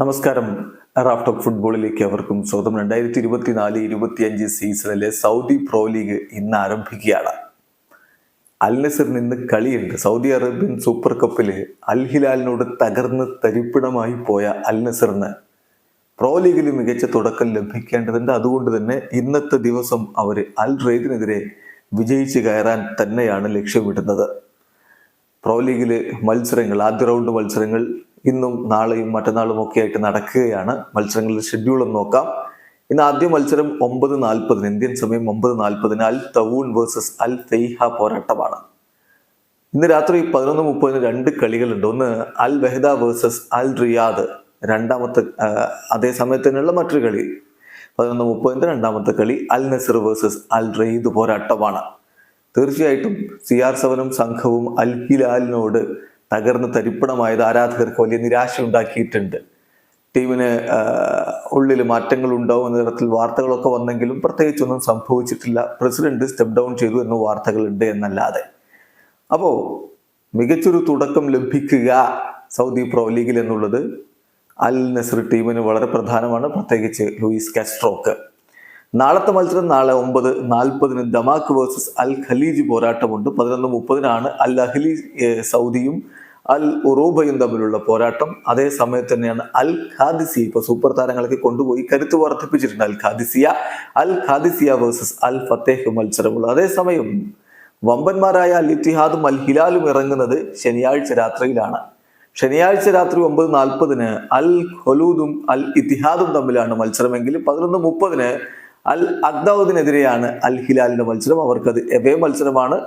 നമസ്കാരം. Raf of ഫുട്ബോളിലേക്ക് അവർക്കും സ്വാഗതം. രണ്ടായിരത്തി ഇരുപത്തിനാല് ഇരുപത്തിയഞ്ച് സീസണിലെ സൗദി പ്രോ ലീഗ് ഇന്ന് ആരംഭിക്കുകയാണ്. അൽ നസറിന് ഇന്ന് കളിയുണ്ട്. സൗദി അറേബ്യൻ സൂപ്പർ കപ്പിൽ അൽ ഹിലാലിനോട് തകർന്ന് തരിപ്പിടമായി പോയ അൽ നസറിന് പ്രോ ലീഗിൽ മികച്ച തുടക്കം ലഭിക്കേണ്ടതുണ്ട്. അതുകൊണ്ട് തന്നെ ഇന്നത്തെ ദിവസം അവർ അൽ റെയ്ദിനെതിരെ വിജയിച്ച് കയറാൻ തന്നെയാണ് ലക്ഷ്യമിടുന്നത്. പ്രോ ലീഗിലെ മത്സരങ്ങൾ ആദ്യ റൗണ്ട് മത്സരങ്ങൾ ഇന്നും നാളെയും മറ്റന്നാളും ഒക്കെ ആയിട്ട് നടക്കുകയാണ്. മത്സരങ്ങളുടെ ഷെഡ്യൂൾ ഒന്ന് നോക്കാം. ഇന്ന് ആദ്യ മത്സരം ഒമ്പത് നാൽപ്പതിന് ഇന്ത്യൻ സമയം ഒമ്പത് നാൽപ്പതിന് അൽ തവൂൺ വേഴ്സസ് അൽ ഫെയ്ഹ പോരാട്ടമാണ്. ഇന്ന് രാത്രി പതിനൊന്ന് മുപ്പതിന് രണ്ട് കളികളുണ്ട്. ഒന്ന് അൽ വെഹദ വേഴ്സസ് അൽ റിയാദ് രണ്ടാമത്തെ അതേ സമയത്ത് തന്നെയുള്ള മറ്റൊരു കളി. പതിനൊന്ന് മുപ്പതിന്റെ രണ്ടാമത്തെ കളി അൽ നസർ വേഴ്സസ് അൽ റെയ്ദ് പോരാട്ടമാണ്. തീർച്ചയായിട്ടും സി ആർ സെവനും സംഘവും അൽ ഹിലാലിനോട് തകർന്ന് തരിപ്പണമായത് ആരാധകർക്ക് വലിയ നിരാശ ഉണ്ടാക്കിയിട്ടുണ്ട്. ടീമിന് ഉള്ളിൽ മാറ്റങ്ങൾ ഉണ്ടാവും എന്ന തരത്തിൽ വാർത്തകളൊക്കെ വന്നെങ്കിലും പ്രത്യേകിച്ചൊന്നും സംഭവിച്ചിട്ടില്ല. പ്രസിഡന്റ് സ്റ്റെപ്പ് ഡൗൺ ചെയ്തു എന്ന വാർത്തകളുണ്ട് എന്നല്ലാതെ. അപ്പോ മികച്ചൊരു തുടക്കം ലഭിക്കുക സൗദി പ്രോ ലീഗിൽ എന്നുള്ളത് അൽ നസർ ടീമിന് വളരെ പ്രധാനമാണ്. പ്രത്യേകിച്ച് ലൂയിസ് കാസ്ട്രോക്ക്. നാളത്തെ മത്സരം നാളെ ഒമ്പത് നാൽപ്പതിന് ദമാക്ക് വേഴ്സസ് അൽ ഖലീജ് പോരാട്ടമുണ്ട്. പതിനൊന്ന് മുപ്പതിനാണ് അൽ അഹ്ലി സൗദിയും അൽ ഉറൂബയും തമ്മിലുള്ള പോരാട്ടം. അതേ സമയത്ത് തന്നെയാണ് അൽ ഖാദിസി ഇപ്പൊ സൂപ്പർ താരങ്ങളൊക്കെ കൊണ്ടുപോയി കരുത്ത് വർദ്ധിപ്പിച്ചിട്ടുണ്ട്. Al Qadisiya Al Qadisiya versus Al Fateh മത്സരമുള്ളൂ അതേസമയം വമ്പന്മാരായ അൽ ഇത്തിഹാദും അൽ ഹിലാലും ഇറങ്ങുന്നത് ശനിയാഴ്ച രാത്രിയിലാണ്. ശനിയാഴ്ച രാത്രി ഒമ്പത് നാൽപ്പതിന് അൽ ഖലൂദും അൽ ഇത്തിഹാദും തമ്മിലാണ് മത്സരമെങ്കിൽ പതിനൊന്ന് മുപ്പതിന് അൽ അഗ്ദൌദിനെതിരെയാണ് അൽ ഹിലാലിന്റെ മത്സരം. അവർക്കത് എവേ മത്സരമാണ്.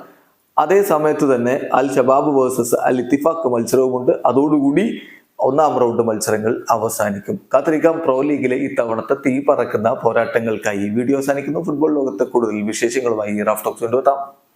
അതേ സമയത്ത് തന്നെ അൽ ഷബാബ് വേഴ്സസ് അൽ ഇത്തിഫാക്ക് മത്സരവുമുണ്ട്. അതോടുകൂടി ഒന്നാം റൗണ്ട് മത്സരങ്ങൾ അവസാനിക്കും. കാത്തിരിക്കാം പ്രോ ലീഗിലെ ഇത്തവണത്തെ തീ പറക്കുന്ന പോരാട്ടങ്ങൾക്കായി. വീഡിയോ അവസാനിക്കുന്നു. ഫുട്ബോൾ ലോകത്തെ കൂടുതൽ വിശേഷങ്ങളുമായി റാഫ്റ്റോക്സ് കൊണ്ടുവെത്താം.